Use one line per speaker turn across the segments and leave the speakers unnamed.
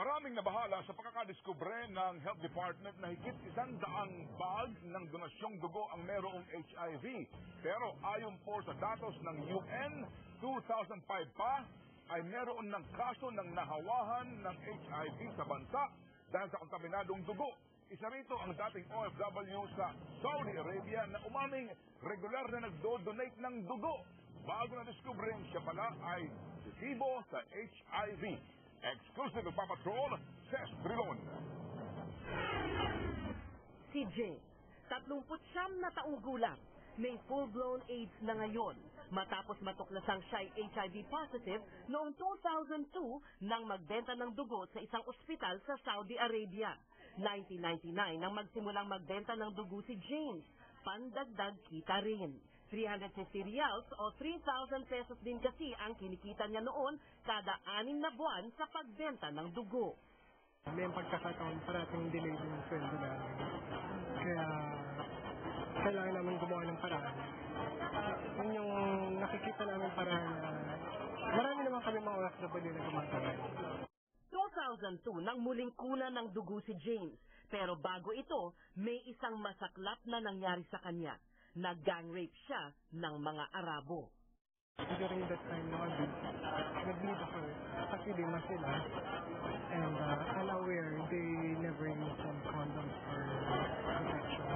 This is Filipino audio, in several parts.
Maraming nabahala sa pagkakadiskubre ng Health Department na higit isang daang bag ng donasyong dugo ang merong HIV. Pero ayon po sa datos ng UN, 2005 pa ay meron ng kaso ng nahawahan ng HIV sa bansa dahil sa kontaminadong dugo. Isa rito ang dating OFW sa Saudi Arabia na umaming regular na nagdo-donate ng dugo. Bago na diskubre siya pala ay positibo sa HIV. Exclusive Papatrol, Ses Trilon.
Si Jane, 39 na taong gulang, may full-blown AIDS na ngayon matapos matuklasang siya ay HIV positive noong 2002 nang magbenta ng dugo sa isang ospital sa Saudi Arabia. 1999 nang magsimulang magbenta ng dugo si James, pandagdag kita rin. 350 reals o 3,000 pesos din kasi ang kinikita niya noon kada anim na buwan sa pagbenta ng dugo.
May pagkakataon parating delay ng sweldo namin. Kaya kailangan namin gumawa ng paraan. Yun yung nakikita namin paraan na marami naman kami mga OFW na gumagawa.
2002 nang muling kunan ng dugo si James. Pero bago ito, may isang masaklap na nangyari sa kanya. Nag-gang rape siya ng mga Arabo.
During that time naman din, nag-bleed ako kasi di na sila. And uh, unaware, they never use some condoms for protection.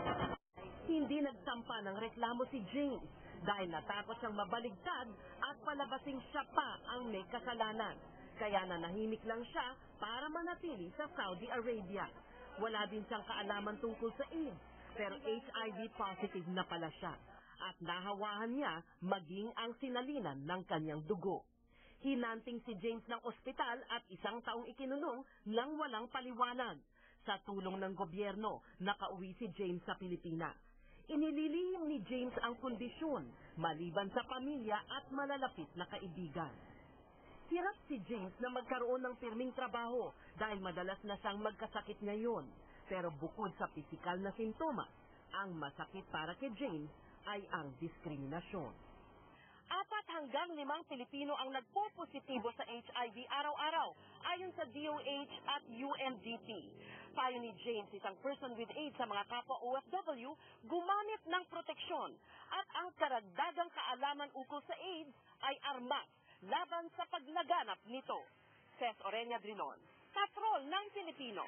Hindi nagsampa ng reklamo si James dahil natakot siyang mabaligtad at palabasing siya pa ang may kasalanan. Kaya nanahimik lang siya para manatili sa Saudi Arabia. Wala din siyang kaalaman tungkol sa AIDS, HIV positive na pala siya. At nahawahan niya maging ang sinalinan ng kanyang dugo. Hinanting si James ng ospital at isang taong ikinulong nang walang paliwanag. Sa tulong ng gobyerno, nakauwi si James sa Pilipinas. Inililihim ni James ang kondisyon, maliban sa pamilya at malalapit na kaibigan. Hirap si James na magkaroon ng pirming trabaho dahil madalas na siyang magkasakit ngayon. Pero bukod sa pisikal na sintomas, ang masakit para kay James ay ang diskriminasyon. Apat hanggang limang Pilipino ang nagpo-positibo sa HIV araw-araw ayon sa DOH at UNDP. Payo ni James, isang person with AIDS sa mga kapwa OFW, gumamit ng proteksyon at ang karagdagang kaalaman ukol sa AIDS ay armas laban sa paglaganap nito. Ses Orenia Drinon, Patrol ng Pilipino.